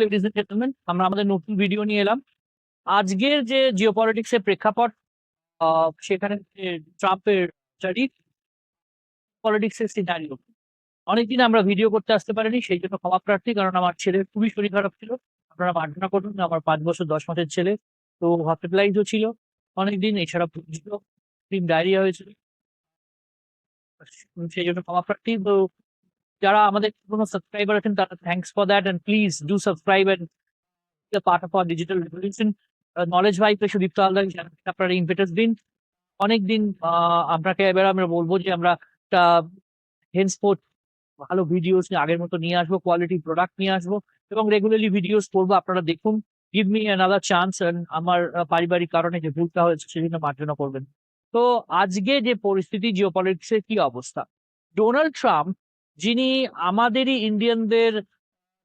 Ladies and gentleman আমরা আমাদের নতুন ভিডিও নিয়ে এলাম। আজকের যে জিওপলিটিক্স প্রেক্ষাপট সেখানে ট্রাম্পের সিনারিও অনেকদিন আমরা ভিডিও করতে আসতে পারিনি, সেই জন্য ক্ষমা প্রার্থী, কারণ আমার ছেলের খুবই শরীর খারাপ ছিল। আপনারা মার্জনা করুন, আমার পাঁচ বছর, দশ মাসের ছেলে, তো হসপিটালাইজও ছিল। অনেকদিন এছাড়া ভুগছিল ডায়রিয়া হয়েছিল। সেই জন্য ক্ষমা প্রার্থী, তো যারা আমাদের কোনো সাবস্ক্রাইবার আছেন, তারা thanks for that and please do subscribe and part of our digital revolution knowledge ভাইকে সুদীপ্ত চ্যানেলকে আপনারা ইনভিটাস দিন। অনেকদিন আপনাকে এবার আমরা বলব যে আমরা একটা হেন্সপোর্ট ভালো ভিডিওস আগের মতো নিয়ে আসব কোয়ালিটি প্রোডাক্ট নিয়ে আসব এবং রেগুলারলি ভিডিওস করব, আপনারা দেখুন। গিভ মি অ্যানাদার চান্স আমার পারিবারিক কারণে যে ভুলটা হয়েছে, সেজন্য মার্জনা করবেন। তো আজকে যে পরিস্থিতি জিও পলিটিক্সের কি অবস্থা? ডোনাল্ড ট্রাম্প যিনি আমাদেরই ইন্ডিয়ানদের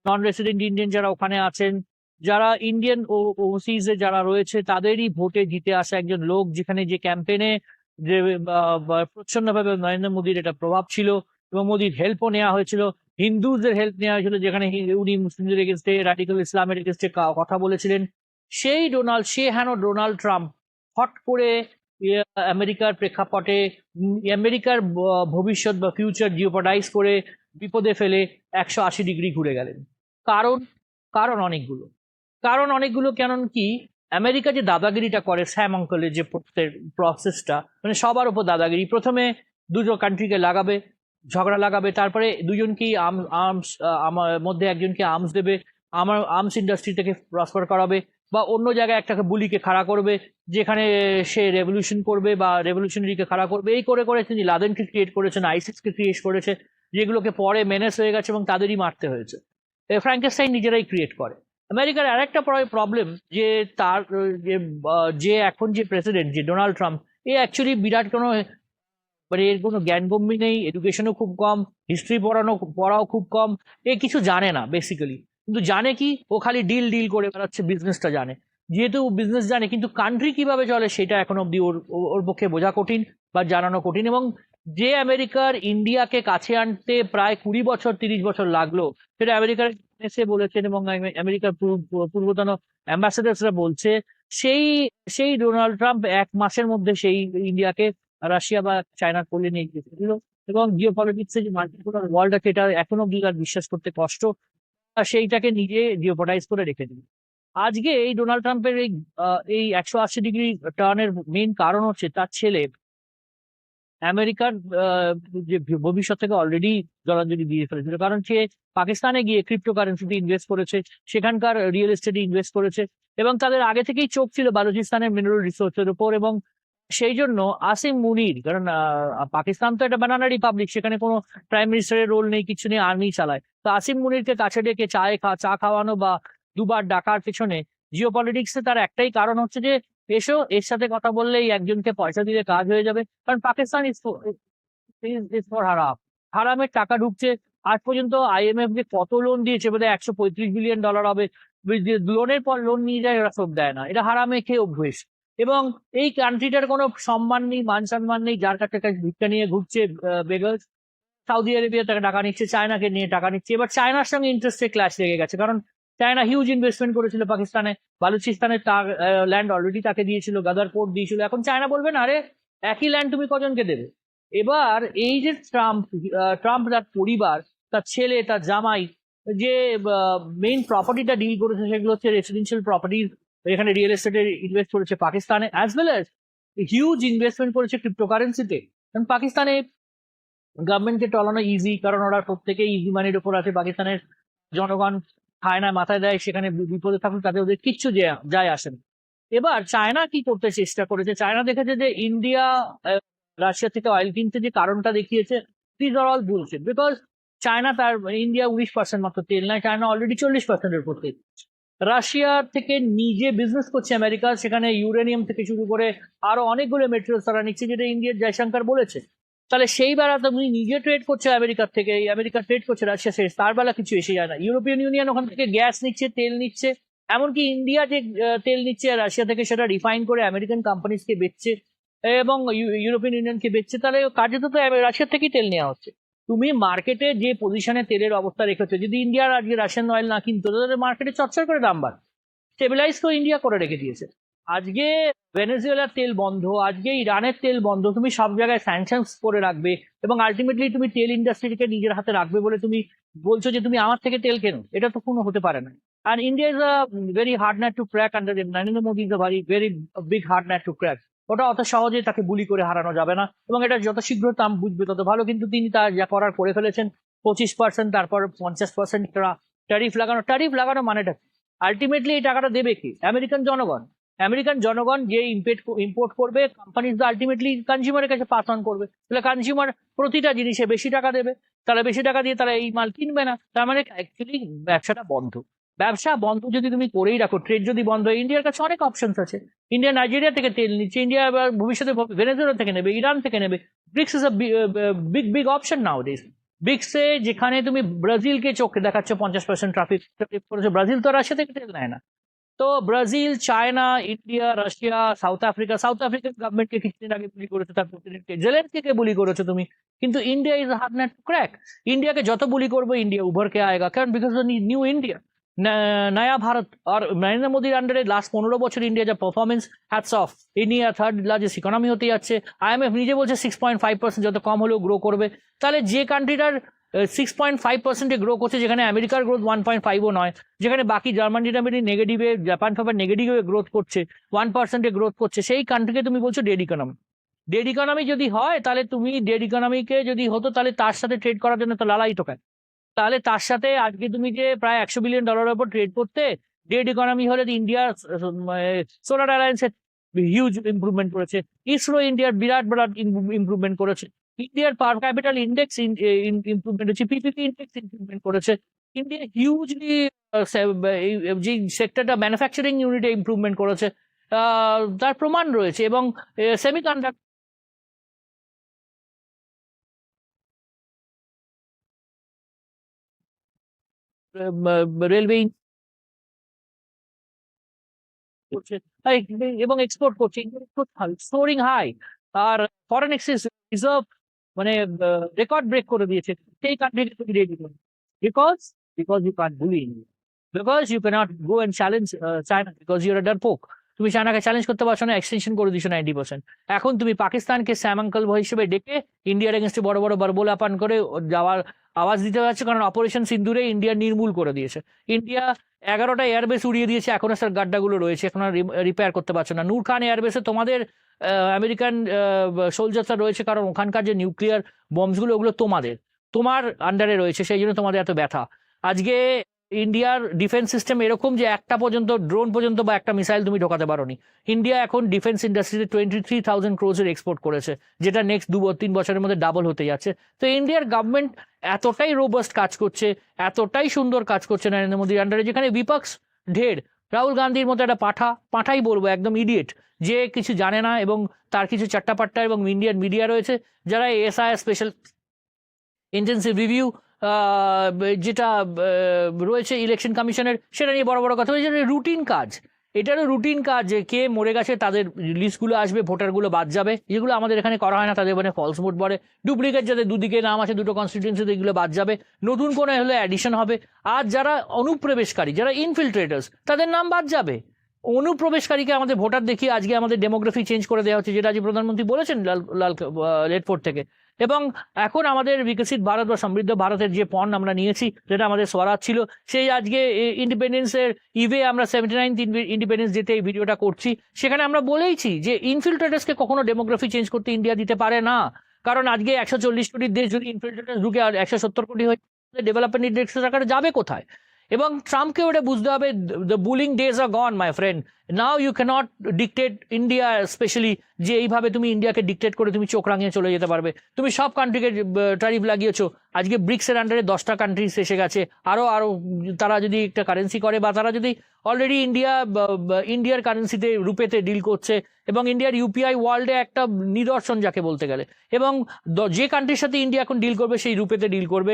নন রেসিডেন্ট ইন্ডিয়ান যারা ওখানে আছেন, যারা ইন্ডিয়ান ওভারসিজ যারা রয়েছে, তাদেরই ভোটে জিতে আসা একজন লোক, যেখানে যে ক্যাম্পেনে যে প্রচ্ছন্ন ভাবে নরেন্দ্র মোদীর এটা প্রভাব ছিল এবং মোদীর হেল্পও নেওয়া হয়েছিল। হিন্দুদের হেল্প নেওয়া হয়েছিল, যেখানে উনি মুসলিমদের এগেনস্টে রাডিক্যাল ইসলামের এগেনস্টে কথা বলেছিলেন। সেই ডোনাল্ড সে হেন ডোনাল্ড ট্রাম্প হট করে আমেরিকার প্রেক্ষাপটে আমেরিকার ভবিষ্যৎ বা ফিউচার জিওপডাইজ করে বিপদে ফেলে একশো আশি ডিগ্রি ঘুরে গেলেন। কারণ কারণ অনেকগুলো। কারণ অনেকগুলো কেন কি, আমেরিকা যে দাদাগিরিটা করে, স্যাম অঙ্কলের যে প্রসেসটা মানে সবার উপর দাদাগিরি। প্রথমে দুটো কান্ট্রিকে লাগাবে, ঝগড়া লাগাবে, তারপরে দুজনকেই আর্মস আমার মধ্যে একজনকে আর্মস দেবে, আমার আর্মস ইন্ডাস্ট্রি থেকে প্রসপার করাবে। বা অন্য জায়গায় একটাকে বুলিকে খাড়া করবে, যেখানে সে রেভলিউশন করবে বা রেভলিউশনারিকে খাড়া করবে, এই করে করে তিনি লাদেনকে ক্রিয়েট করেছেন, আইসিসকে ক্রিয়েট করেছে, যেগুলোকে পরে মেনেস হয়ে গেছে এবং তাদেরই মারতে হয়েছে। ফ্র্যাঙ্কেস্টাইন নিজেরাই ক্রিয়েট করে। আমেরিকার আরেকটা প্রবলেম যে তার, যে এখন যে প্রেসিডেন্ট যে ডোনাল্ড ট্রাম্প এ অ্যাকচুয়ালি বিরাট কোনো মানে এর কোনো জ্ঞানগম্যি নেই এডুকেশনও খুব কম হিস্ট্রি পড়ানো, পড়াও খুব কম, এ কিছু জানে না বেসিক্যালি কিন্তু জানে কি? ও খালি ডিল ডিল করে বেড়াচ্ছে বিজনেসটা জানে। যেহেতু বিজনেস জানে, কিন্তু কান্ট্রি কীভাবে চলে সেটা এখন অব্দি ওর ওর পক্ষে বোঝা কঠিন বা জানানো কঠিন এবং যে আমেরিকার ইন্ডিয়াকে কাছে আনতে প্রায় কুড়ি বছর, তিরিশ বছর লাগল, সেটা আমেরিকার এসে বলেছেন এবং আমেরিকার পূর্বতন অ্যাম্বাসেডার্সরা বলছে, সেই সেই ডোনাল্ড ট্রাম্প এক মাসের মধ্যে সেই ইন্ডিয়াকে রাশিয়া বা চায়নার কোলে নিয়ে গিয়েছিল এবং জিও পলিটিক্সে যে মাল্টিপোলার ওয়ার্ল্ড আছে এটা এখনও আর বিশ্বাস করতে কষ্ট আর সেইটাকে নিজে জিওপটাইজ করে রেখে দিল। আজকে এই ডোনাল্ড ট্রাম্পের এই এই একশো আশি ডিগ্রি টার্নের মেন কারণ হচ্ছে তার ছেলে আমেরিকার যে ভবিষ্যৎ থেকে অলরেডি জলাঞ্জলি দিয়ে ফেলেছিল। কারণ সে পাকিস্তানে গিয়ে ক্রিপ্টো কারেন্সিতে ইনভেস্ট করেছে, সেখানকার রিয়েল এস্টেটে ইনভেস্ট করেছে এবং তাদের আগে থেকেই চোখ ছিল বালুচিস্তানের মিনারেল রিসোর্সের উপর এবং সেই জন্য আসিম মুনির, কারণ পাকিস্তান তো একটা বানানা রিপাবলিক সেখানে কোনো প্রাইম মিনিস্টারের রোল নেই, কিছু নেই আর্মি চালায়। তো আসিম মুনিরকে কাছে ডেকে চায়ে চা খাওয়ানো বা দুবার ডাকার পেছনে জিও পলিটিক্সে তার একটাই কারণ হচ্ছে যে, এসো, এর সাথে কথা বললেই একজনকে পয়সা দিলে কাজ হয়ে যাবে। কারণ পাকিস্তান ফর হারাম। হারামের টাকা ঢুকছে, আজ পর্যন্ত আইএমএফ যে কত লোন দিয়েছে, বোধহয় একশো পঁয়ত্রিশ বিলিয়ন ডলার হবে। লোনের পর লোন নিয়ে যায়, ওরা শোধ দেয় না। এটা হারামে খেয়ে অভ্যেস। এবং এই কান্ট্রিটার কোনো সম্মান নেই, মান সম্মান নেই, যার কাছে কাছে ভিক্ষা নিয়ে ঘুরছে বেগল সৌদি আরেবিয়া তাকে টাকা নিচ্ছে চায়নাকে নিয়ে টাকা নিচ্ছে। এবার চায়নার সঙ্গে ইন্টারেস্টে ক্লাস লেগে গেছে, কারণ চায়না হিউজ ইনভেস্টমেন্ট করেছিল পাকিস্তানে বালুচিস্তানের তার ল্যান্ড অলরেডি তাকে দিয়েছিল গাদার পোর্ট দিয়েছিল। এখন চায়না বলবে, না আরে একই ল্যান্ড তুমি কজনকে দেবে? এবার এই যে ট্রাম্প ট্রাম্প তার পরিবার, তার ছেলে, তার জামাই, যে মেইন প্রপার্টিটা ডিল করেছে সেগুলো হচ্ছে রেসিডেন্সিয়াল প্রপার্টি এখানে রিয়েল এস্টেটে ইনভেস্ট করেছে পাকিস্তানে as well as huge investment করেছে ক্রিপ্টোকারেন্সিতে কারণ পাকিস্তানে গভর্নমেন্টকে টলানো ইজি কারণ ওরা প্রত্যেকে ইজি মানির উপর আছে। পাকিস্তানের জনগণ খায় না, মাথায় দেয়, সেখানে বিপদে থাকুন তাতে ওদের কিচ্ছু যায় আসে না। এবার চায়না কি করতে চেষ্টা করেছে? চায়না দেখেছে যে ইন্ডিয়া রাশিয়া থেকে অয়েল কিনতে যে কারণটা দেখিয়েছে this are all bullshit because China তার, ইন্ডিয়া উনিশ পার্সেন্ট মাত্র তেল নেয়, চায়না অলরেডি চল্লিশ পার্সেন্টের উপর তেল। রাশিয়া থেকে নিজে বিজনেস করছে আমেরিকা, সেখানে ইউরেনিয়াম থেকে শুরু করে আরও অনেকগুলো মেটেরিয়ালস তারা নিচ্ছে, যেটা ইন্ডিয়ার জয়শঙ্কর বলেছে। তাহলে সেই বেলা তুমি নিজে ট্রেড করছে আমেরিকার থেকে আমেরিকা ট্রেড করছে রাশিয়া শেষ তার বেলা কিছু এসে যায় না। ইউরোপিয়ান ইউনিয়ন ওখান থেকে গ্যাস নিচ্ছে, তেল নিচ্ছে, এমনকি ইন্ডিয়া যে তেল নিচ্ছে রাশিয়া থেকে সেটা রিফাইন করে আমেরিকান কোম্পানিজকে বেচছে, এবং ইউ- ইউরোপিয়ান ইউনিয়নকে বেচছে, তাহলে কার্যত তো আমের- রাশিয়া থেকেই তেল নেওয়া হচ্ছে। তুমি মার্কেটে যে পজিশনে তেলের অবস্থা রেখেছো, যদি ইন্ডিয়ার আজকে রাশিয়ান অয়েল না কিনতো তাহলে মার্কেটে চচ্চর করে দাম বাড় স্টেবিলাইজ তো ইন্ডিয়া করে রেখে দিয়েছে। আজকে ভেনেজুয়েলার তেল বন্ধ, আজকে ইরানের তেল বন্ধ, তুমি সব জায়গায় স্যাংশনস করে রাখবে এবং আলটিমেটলি তুমি তেল ইন্ডাস্ট্রিকে নিজের হাতে রাখবে বলে তুমি বলছো যে তুমি আমার থেকে তেল কেনো? এটা তো কোনো হতে পারে না। আর India is a very hard nut to crack under Narendra Modi is a very very big hard nut to crack ওটা অত সহজে তাকে বুলি করে হারানো যাবে না। এবং এটা যত শীঘ্র দাম বুঝবে, তত ভালো। কিন্তু তিনি তার যা করার করে ফেলেছেন, পঁচিশ পার্সেন্ট তারপর পঞ্চাশ পার্সেন্ট ট্যারিফ লাগানো। ট্যারিফ লাগানো মানেটা আলটিমেটলি এই টাকাটা দেবে কি? আমেরিকান জনগণ। আমেরিকান জনগণ যে ইম্পেট ইম্পোর্ট করবে কোম্পানিজ আলটিমেটলি কনজিউমারের কাছে পাস অন করবে। তাহলে কনজিউমার প্রতিটা জিনিসে বেশি টাকা দেবে। তারা বেশি টাকা দিয়ে তারা এই মাল কিনবে না। তার মানে অ্যাকচুয়ালি ব্যবসাটা বন্ধ। ব্যবসা বন্ধ যদি তুমি করেই রাখো ট্রেড যদি বন্ধ হয় ইন্ডিয়ার কাছে অনেক অপশনস আছে। ইন্ডিয়া নাইজেরিয়া থেকে তেল নিচ্ছে ইন্ডিয়া আবার ভবিষ্যতে ভেনেজুয়েলা থেকে নেবে ইরান থেকে নেবে। BRICS is big big option now this ব্রিক্সে যেখানে তুমি ব্রাজিলকে চোখে দেখাচ্ছ, পঞ্চাশ পার্সেন্ট ট্রাফিক করেছ ব্রাজিল তো রাশিয়া থেকে তেল নেয় না। তো Brazil China India Russia South Africa South আফ্রিকার গভর্নমেন্টকে কিছুদিন আগে বুলি করেছ, তার প্রেসিডেন্টকে জেলেন্সকে বুলি করেছ তুমি। কিন্তু India is hard nut crack ইন্ডিয়াকে যত বুলি করব ইন্ডিয়া উভর আয়গা। কারণ বিকজ নিউ ইন্ডিয়া নয়া ভারত আর নরেন্দ্র মোদীর আন্ডারে লাস্ট পনেরো বছর ইন্ডিয়া যা performance hats off India third largest economy হতে যাচ্ছে। আইএমএফ নিজে বলছে সিক্স পয়েন্ট ফাইভ পার্সেন্ট যত কম হলেও গ্রো করবে। তাহলে যে কান্ট্রিটার সিক্স পয়েন্ট ফাইভ পার্সেন্টে গ্রো করছে, যেখানে আমেরিকার গ্রোথ ওয়ান পয়েন্ট ফাইভও নয়, যেখানে বাকি জার্মানি টার্মানি নেগেটিভে জাপান ফাপান নেগেটিভে গ্রোথ করছে ওয়ান পার্সেন্টে গ্রোথ করছে, সেই কান্ট্রিকে তুমি বলছো ডেড ইকোনমি ডেড ইকোনমি যদি হয়, তাহলে তুমি ডেড ইকোনমিকে যদি হতো, তাহলে তার সাথে ট্রেড করার জন্য তো লালাই টোকায় তাহলে তার সাথে আজকে তুমি যে প্রায় একশো বিলিয়ন ডলারের উপর ট্রেড করতে ডেড ইকোনমি হলে ইন্ডিয়া সোলার অ্যালায়েন্সের হিউজ ইমপ্রুভমেন্ট করেছে ইসরো ইন্ডিয়ার বিরাট বিরাট ইমপ্রুভমেন্ট করেছে ইন্ডিয়ার পার ক্যাপিটাল ইন্ডেক্স ইমপ্রুভমেন্ট হচ্ছে পিপিপি ইন্ডেক্স ইমপ্রুভমেন্ট করেছে ইন্ডিয়া হিউজলি যে সেক্টরটা ম্যানুফ্যাকচারিং ইউনিটে ইমপ্রুভমেন্ট করেছে তার প্রমাণ রয়েছে এবং সেমি রেলওয়ে করছে আর এ- এবং এক্সপোর্ট করছে। স্টোরিং হাই আর ফরেন এক্সচেঞ্জ রিজার্ভ মানে রেকর্ড ব্রেক করে দিয়েছে। সেই কান্ট্রিকে তুমি রেডি করো। Because because you can't bully India because you cannot go and challenge China because your der পোক তুমি চায়নাকে চ্যালেঞ্জ করতে পারছ না এক্সটেনশন করে দিচ্ছ নাইনটি পার্সেন্ট এখন তুমি পাকিস্তানকে স্যামাঙ্কল হিসেবে ডেকে ইন্ডিয়ার এগেনস্টে বড় বড় বরবোলা আপান করে যাওয়ার আওয়াজ দিতে পারছে কারণ অপারেশন সিন্দুরে ইন্ডিয়া নির্মূল করে দিয়েছে। ইন্ডিয়া এগারোটা এয়ারবেস উড়িয়ে দিয়েছে, এখনও স্যার গাড্ডাগুলো রয়েছে, এখন রিপেয়ার করতে পারছ না। নূর খান এয়ারবেসে তোমাদের আমেরিকান সোলজার্সরা রয়েছে, কারণ ওখানকার যে নিউক্লিয়ার বম্বসগুলো ওগুলো তোমাদের, তোমার আন্ডারে রয়েছে, সেই জন্য তোমাদের এত ব্যথা। আজকে ইন্ডিয়ার ডিফেন্স সিস্টেম এরকম যে একটা পর্যন্ত ড্রোন পর্যন্ত বা একটা মিসাইল তুমি ঢোকাতে পারোনি। ইন্ডিয়া এখন ডিফেন্স ইন্ডাস্ট্রিতে টোয়েন্টি থ্রি থাউজেন্ড ক্রোজের এক্সপোর্ট করেছে, যেটা নেক্সট দু তিন বছরের মধ্যে ডাবল হতে যাচ্ছে। তো ইন্ডিয়ার গভর্নমেন্ট এতটাই রোবাস্ট কাজ করছে, এতটাই সুন্দর কাজ করছে নরেন্দ্র মোদীর আন্ডারে যেখানে বিপক্ষ ঢের। রাহুল গান্ধীর মতো একটা পাঠা, পাঠাই বলব, একদম ইডিয়েট যে কিছু জানে না এবং তার কিছু চাট্টাপাট্টা এবং ইন্ডিয়ান মিডিয়া রয়েছে, যারা এসআই স্পেশাল ইন্টেন্সিভ রিভিউ যেটা রয়েছে ইলেকশন কমিশনের সেটা নিয়ে বড় বড় কথা বলছে। রুটিন কাজ। এটারও রুটিন কাজ যে কে মরে গেছে, তাদের লিস্টগুলো আসবে, ভোটারগুলো বাদ যাবে। যেগুলো আমাদের এখানে করা হয় না, তাদের মানে ফলস ভোট বলে। ডুপ্লিকেট যাদের দুদিকে নাম আছে, দুটো কনস্টিটিউন্সিতে এগুলো বাদ যাবে। নতুন কোনো হলে অ্যাডিশন হবে। আর যারা অনুপ্রবেশকারী, যারা ইনফিল্ট্রেটার্স তাদের নাম বাদ যাবে। অনুপ্রবেশকারীকে আমাদের ভোটার দেখিয়ে আজকে আমাদের ডেমোগ্রাফি চেঞ্জ করে দেওয়া হচ্ছে, যেটা আজ প্রধানমন্ত্রী বলেছেন লাল লাল রেড ফোর্ট থেকে। এবং এখন আমাদের বিকশিত ভারত বা সমৃদ্ধ ভারতের যে পণ আমরা নিয়েছি, যেটা আমাদের স্বরাজ ছিল, সেই আজকে ইন্ডিপেন্ডেন্সের ইভে আমরা সেভেন্টি নাইন ইন্ডিপেন্ডেন্স ডেতে এই ভিডিওটা করছি। সেখানে আমরা বলেইছি যে ইনফিল্ট্রেটার্সকে কখনো ডেমোগ্রাফি চেঞ্জ করতে ইন্ডিয়া দিতে পারে না। কারণ আজকে একশো চল্লিশ কোটি দেশ যদি ইনফিল্ট্রেটার্স ঢুকে আর একশো সত্তর কোটি হয়ে ডেভেলপমেন্ট ইন্ডেক্স টাকাটা যাবে কোথায়? এবং ট্রাম্পকে ওটা বুঝতে হবে the bullying days are gone my friend now you cannot dictate India specially যে এইভাবে তুমি ইন্ডিয়াকে ডিকটেট করে তুমি চোখ রাঙিয়ে চলে যেতে পারবে। তুমি সব কান্ট্রিকে ট্যারিফ লাগিয়েছো। আজকে ব্রিক্সের আন্ডারে দশটা কান্ট্রিজ এসে গেছে। আরও আরও তারা যদি একটা কারেন্সি করে বা তারা যদি অলরেডি ইন্ডিয়া ইন্ডিয়ার কারেন্সিতে রুপেতে ডিল করছে এবং ইন্ডিয়ার ইউপিআই ওয়ার্ল্ডে একটা নিদর্শন যাকে বলতে গেলে। এবং যে কান্ট্রির সাথে ইন্ডিয়া এখন ডিল করবে, সেই রুপেতে ডিল করবে।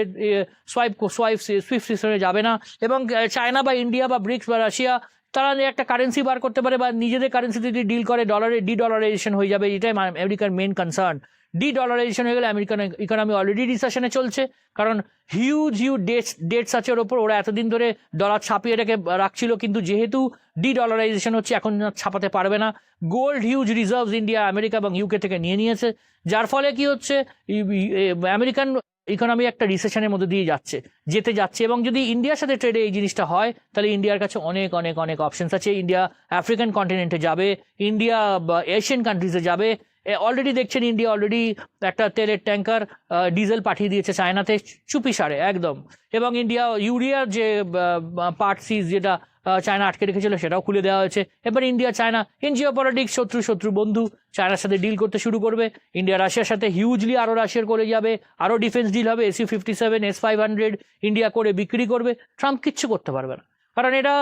সোয়াইপ সোয়াইপ সুইফট সিস্টেমে যাবে না। এবং চায়না বা ইন্ডিয়া বা ব্রিক্স বা রাশিয়া তারা একটা কারেন্সি বার করতে পারে বা নিজেদের কারেন্সিতে যদি ডিল করে ডলারে ডি ডলারাইজেশন হয়ে যাবে, এটাই আমেরিকার মেন কনসার্ন ডি ডলারাইজেশন হয়ে গেলে আমেরিকান ইকোনমি অলরেডি রিসেশনে চলছে। কারণ হিউজ হিউজ ডেটস ডেটস আছে ওর ওপর। ওরা এতদিন ধরে ডলার ছাপিয়ে রেখে রাখছিল, কিন্তু যেহেতু ডি ডলারাইজেশন হচ্ছে, এখন ছাপাতে পারবে না। Gold huge reserves India America এবং ইউকে থেকে নিয়ে নিয়েছে। যার ফলে কি হচ্ছে আমেরিকান ইকোনমি একটা রিসেশনের মধ্যে দিয়ে যাচ্ছে, যেতে যাচ্ছে। এবং যদি ইন্ডিয়ার সাথে ট্রেডে এই জিনিসটা হয়, তাহলে ইন্ডিয়ার কাছে অনেক অনেক অনেক অপশনস আছে। ইন্ডিয়া আফ্রিকান কন্টিনেন্টে যাবে ইন্ডিয়া এশিয়ান কান্ট্রিজে যাবে। অলরেডি দেখছেন ইন্ডিয়া অলরেডি একটা তেলের ট্যাঙ্কার ডিজেল পাঠিয়ে দিয়েছে চায়নাতে চুপি সারে, একদম। এবং ইন্ডিয়া ইউরিয়ার যে পার্ট সিজ যেটা চায়না আটকে রেখেছিল সেটাও খুলে দেওয়া হয়েছে। এবার India China in geopolitics শত্রু শত্রু, বন্ধু চায়নার সাথে ডিল করতে শুরু করবে। ইন্ডিয়া রাশিয়ার সাথে হিউজলি আরও রাশিয়ার করে যাবে আরও ডিফেন্স ডিল হবে AC fifty seven S five hundred India করে বিক্রি করবে। ট্রাম্প কিচ্ছু করতে পারবে না। কারণ এটা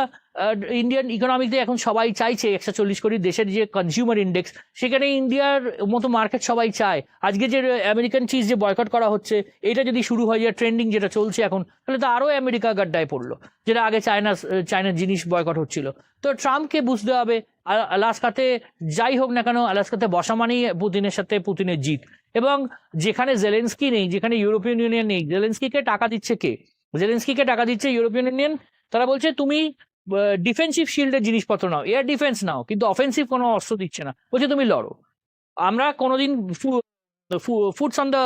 ইন্ডিয়ান ইকোনমিতে এখন সবাই চাইছে একশো চল্লিশ কোটি দেশের যে কনজিউমার ইন্ডেক্স সেখানে ইন্ডিয়ার মতো মার্কেট সবাই চায়। আজকে যে আমেরিকান চিজ যে বয়কট করা হচ্ছে, এটা যদি শুরু হয়, যে ট্রেন্ডিং যেটা চলছে এখন, তাহলে তো আরও আমেরিকা গাড্ডায় পড়ল, যেটা আগে চায়না চায়নার জিনিস বয়কট হচ্ছিল। তো ট্রাম্পকে বুঝতে হবে আলাস্কাতে যাই হোক না কেন, আলাস্কাতে বসা মানেই পুতিনের সাথে পুতিনের জিত। এবং যেখানে জেলেন্সকি নেই, যেখানে ইউরোপিয়ান ইউনিয়ন নেই জেলেন্সকিকে টাকা দিচ্ছে কে? জেলেন্সকিকে টাকা দিচ্ছে ইউরোপিয়ান ইউনিয়ন তারা বলছে, তুমি ডিফেন্সিভ শিল্ডের জিনিসপত্র নাও এয়ার ডিফেন্স নাও, কিন্তু অফেন্সিভ কোনো অস্ত্র দিচ্ছে না। বলছে, তুমি লড়ো। আমরা কোনোদিন ফুডস অন দ্য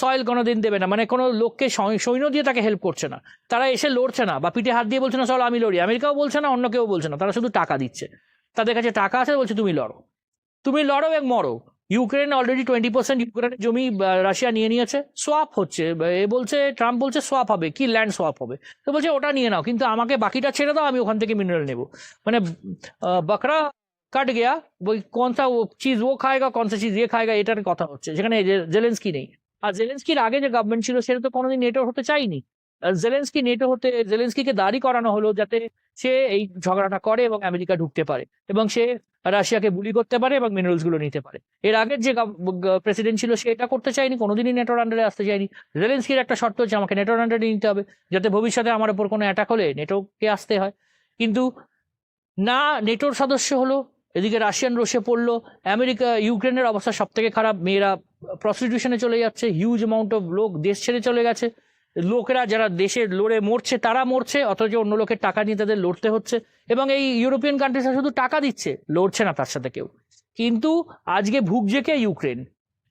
সয়েল কোনোদিন দেবে না। মানে কোনো লোককে সৈন্য দিয়ে তাকে হেল্প করছে না। তারা এসে লড়ছে না বা পিঠে হাত দিয়ে বলছে না, চলো আমি লড়ি। আমেরিকাও বলছে না, অন্য কেউ বলছে না। তারা শুধু টাকা দিচ্ছে। তাদের কাছে টাকা আছে, বলছে, তুমি লড়ো। তুমি লড়ো এবং মরো। ইউক্রেন অলরেডি টোয়েন্টি পার্সেন্ট ইউক্রেনের জমি রাশিয়া নিয়ে নিয়েছে সোয়াপ হচ্ছে। এ বলছে ট্রাম্প বলছে সোয়াপ হবে, কি ল্যান্ড সোয়াপ হবে? তো বলছে, ওটা নিয়ে নাও, কিন্তু আমাকে বাকিটা ছেড়ে দাও, আমি ওখান থেকে মিনারেল নেব। মানে বকরা কাট গেয়া, ওই কোন সা চিজ ও খায়গা, কোন সা চিজ এ খায়গা, এটার কথা হচ্ছে। যেখানে জেলেন্সকি নেই। আর জেলেন্সকির আগে যে গভর্নমেন্ট ছিল, সেটা তো কোনোদিন নেটো হতে চাইনি জেলেন্সকি নেটো হতে জেলেন্সকিকে দাঁড়ি করানো হলো যাতে সে এই ঝগড়াটা করে এবং আমেরিকা ঢুকতে পারে এবং সে রাশিয়াকে বুলি করতে পারে এবং মিনারেলসগুলো নিতে পারে। এর আগের যে প্রেসিডেন্ট ছিল সে এটা করতে চায়নি, কোনোদিনই নেটোর আন্ডারে আসতে চায়নি। জেলেন্সকির একটা শর্ত হচ্ছে আমাকে নেটোর আন্ডারে নিতে হবে, যাতে ভবিষ্যতে আমার ওপর কোনো অ্যাটাক হলে নেটোকে আসতে হয়। কিন্তু না নেটোর সদস্য হলো, এদিকে রাশিয়ান রসে পড়ল, আমেরিকা ইউক্রেনের অবস্থা সব থেকে খারাপ, মেয়েরা প্রস্টিটিউশনে চলে যাচ্ছে হিউজ অ্যামাউন্ট অফ লোক দেশ ছেড়ে চলে গেছে। লোকেরা যারা দেশে লড়ে মরছে, তারা মরছে, অথচ অন্য লোকের টাকা নিয়ে তাদের লড়তে হচ্ছে। এবং এই ইউরোপিয়ান কান্ট্রিজরা শুধু টাকা দিচ্ছে, লড়ছে না তার সাথে কেউ। কিন্তু আজকে ভুগছে কে ইউক্রেন।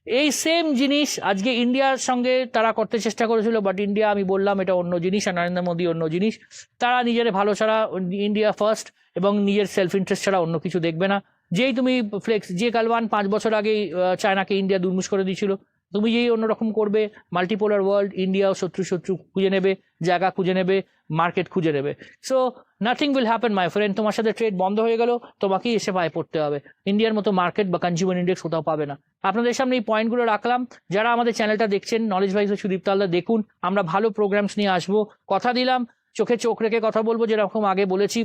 এই সেম জিনিস আজকে ইন্ডিয়ার সঙ্গে তারা করতে চেষ্টা করেছিল বাট ইন্ডিয়া, আমি বললাম, এটা অন্য জিনিস, আর নরেন্দ্র মোদী অন্য জিনিস। তারা নিজের ভালো ছাড়া ইন্ডিয়া ফার্স্ট এবং নিজের সেলফ ইন্টারেস্ট ছাড়া অন্য কিছু দেখবে না। যেই তুমি ফ্লেক্স যে কালওয়ান পাঁচ বছর আগে চায়নাকে ইন্ডিয়া দুর্মুষ করে দিয়েছিল তুমি যেই অন্যরকম করবে মাল্টিপোলার ওয়ার্ল্ড ইন্ডিয়াও শত্রু শত্রু খুঁজে নেবে, জায়গা খুঁজে নেবে মার্কেট খুঁজে নেবে। So nothing will happen my friend তোমার সাথে ট্রেড বন্ধ হয়ে গেল, তোমাকেই এসে পায়ে পড়তে হবে। ইন্ডিয়ার মতো মার্কেট বা কনজিউমার ইন্ডেক্স কোথাও পাবে না। আপনাদের সামনে এই পয়েন্টগুলো রাখলাম। যারা আমাদের চ্যানেলটা দেখছেন নলেজ ভাইস সুদীপ তালদা দেখুন, আমরা ভালো প্রোগ্রামস নিয়ে আসব। কথা দিলাম, চোখে চোখ রেখে কথা বলব, যেরকম আগে বলেছি।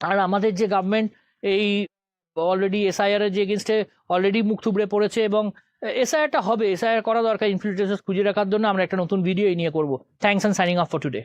আর আমাদের যে গভর্নমেন্ট এই অলরেডি এসআইআর এর যে এগেনস্টে অলরেডি মুখ থুবড়ে পড়েছে এবং এসআইআরটা হবে এসআইআর করা দরকার ইনফিলট্রেশন খুঁজে রাখার জন্য আমরা একটা নতুন ভিডিও এই নিয়ে করব। Thanks and signing off for today